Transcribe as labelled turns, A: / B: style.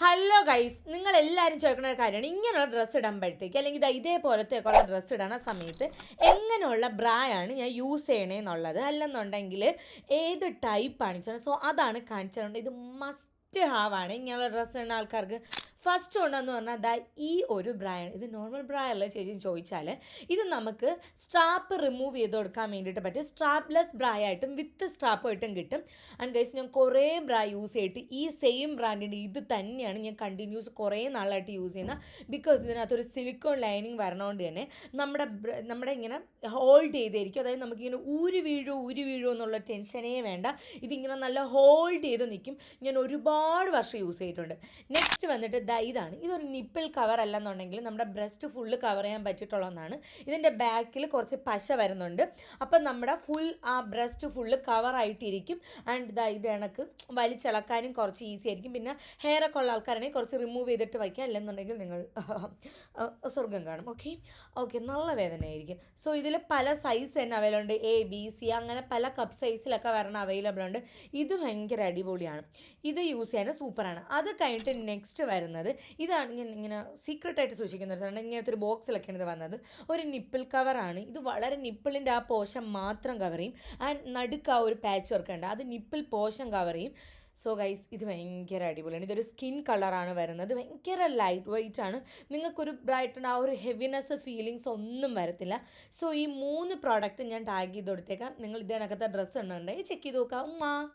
A: Hello guys നിങ്ങൾ എല്ലാവരും ചോദിക്കുന്ന ഒരു കാര്യമാണ്. ഇങ്ങനെയുള്ള ഡ്രസ്സ് ഇടുമ്പോഴത്തേക്ക് അല്ലെങ്കിൽ ഇതാ ഇതേപോലത്തെയൊക്കെയുള്ള ഡ്രസ്സ് ഇടണ സമയത്ത് എങ്ങനെയുള്ള ബ്രായാണ് ഞാൻ യൂസ് ചെയ്യണേന്നുള്ളത്. അല്ലെന്നുണ്ടെങ്കിൽ ഏത് ടൈപ്പാണ് സോ അതാണ് കാണിച്ചത്. ഇത് മസ്റ്റ് ഹാവ് ആണ്. ഇങ്ങനെയുള്ള ഡ്രസ്സ് ഇടുന്ന ആൾക്കാർക്ക് ഫസ്റ്റ് ഉണ്ടെന്ന് പറഞ്ഞാൽ ദാ ഈ ഒരു ബ്രായാണ് ഇത് നോർമൽ ബ്രാ അല്ല ചേച്ചി ചോദിച്ചാൽ ഇത് നമുക്ക് സ്ട്രാപ്പ് റിമൂവ് ചെയ്ത് കൊടുക്കാൻ വേണ്ടിയിട്ട് പറ്റും. സ്ട്രാപ്ലെസ് ബ്രാ ആയിട്ടും വിത്ത് സ്ട്രാപ്പ് ആയിട്ടും കിട്ടും. ആൻഡ് ഗൈസ് ഞാൻ കുറേ ബ്രാ യൂസ് ചെയ്തിട്ട് ഈ സെയിം ബ്രാൻഡിന്റെ ഇത് തന്നെയാണ് ഞാൻ കണ്ടിന്യൂസ് കുറേ നാളായിട്ട് യൂസ് ചെയ്യുന്നത് ബിക്കോസ് ഇതിനകത്തൊരു സിലിക്കോൺ ലൈനിങ് വരണോണ്ട് തന്നെ നമ്മുടെ നമ്മുടെ ഇങ്ങനെ ഹോൾഡ് ചെയ്തായിരിക്കും അതായത് നമുക്കിങ്ങനെ ഊരി വീഴോ ഊരി വീഴോ എന്നുള്ള ടെൻഷനേ വേണ്ട. ഇതിങ്ങനെ നല്ല ഹോൾഡ് ചെയ്ത് നിൽക്കും. ഞാൻ ഒരുപാട് വർഷം യൂസ് ചെയ്തിട്ടുണ്ട്. നെക്സ്റ്റ് വന്നിട്ട് ദാ ഇതാണ്. ഇതൊരു നിപ്പിൾ കവർ അല്ലെന്നുണ്ടെങ്കിൽ നമ്മുടെ ബ്രസ്റ്റ് ഫുള്ള് കവർ ചെയ്യാൻ പറ്റിയിട്ടുള്ള ഒന്നാണ്. ഇതിന്റെ ബാക്കിൽ കുറച്ച് പശ വരുന്നുണ്ട്. അപ്പം നമ്മുടെ ഫുൾ ആ ബ്രസ്റ്റ് ഫുള്ള് കവറായിട്ടിരിക്കും ആൻഡ് ഇതാ ഇത് കണക്ക് വലിച്ചിളക്കാനും കുറച്ച് ഈസി ആയിരിക്കും. പിന്നെ ഹെയർ ഒക്കെ ഉള്ള ആൾക്കാരാണെങ്കിൽ കുറച്ച് റിമൂവ് ചെയ്തിട്ട് വയ്ക്കുക. അല്ലെന്നുണ്ടെങ്കിൽ നിങ്ങൾ സ്വർഗം കാണും. ഓക്കെ ഓക്കെ നല്ല വേദനയായിരിക്കും. സോ ഇതിൽ പല സൈസ് തന്നെ അവൈലബിൾ ഉണ്ട്. എ ബി സി അങ്ങനെ പല കപ്പ് സൈസിലൊക്കെ വരണം അവൈലബിൾ ഉണ്ട്. ഇത് ഭയങ്കര അടിപൊളിയാണ്. ഇത് യൂസ് ചെയ്യാൻ സൂപ്പറാണ് അത് കഴിഞ്ഞിട്ട് നെക്സ്റ്റ് വരുന്നത് ഇതാണ് ഞാൻ ഇങ്ങനെ സീക്രട്ടായിട്ട് സൂക്ഷിക്കുന്ന ഒരു സാധനം. ഇങ്ങനത്തെ ഒരു ബോക്സിലൊക്കെയാണ് ഇത് വന്നത്. ഒരു നിപ്പിൾ കവറാണ് ഇത് വളരെ നിപ്പിളിന്റെ ആ പോഷൻ മാത്രം കവർ ചെയ്യും. ആൻഡ് നടുക്ക് ആ ഒരു പാച്ച് വർക്ക് ഉണ്ട്. അത് നിപ്പിൾ പോഷൻ കവർ ചെയ്യും. സോ ഗൈസ് ഇത് ഭയങ്കര അടിപൊളിയാണ്. ഇതൊരു സ്കിൻ കളറാണ് വരുന്നത്. ഭയങ്കര ലൈറ്റ് വെയിറ്റ് ആണ്. നിങ്ങൾക്കൊരു ബ്രൈറ്റ് ആ ഒരു ഹെവിനെസ് ഫീലിങ്സ് ഒന്നും വരത്തില്ല. സോ ഈ മൂന്ന് പ്രോഡക്റ്റ് ഞാൻ ടാഗ് ചെയ്ത് കൊടുത്തേക്കാം. നിങ്ങൾ ഇതിനകത്തെ ഡ്രസ്സ് ഉണ്ടെന്നുണ്ടെങ്കിൽ ചെക്ക് ചെയ്ത് നോക്കാം ഉമ്മാ.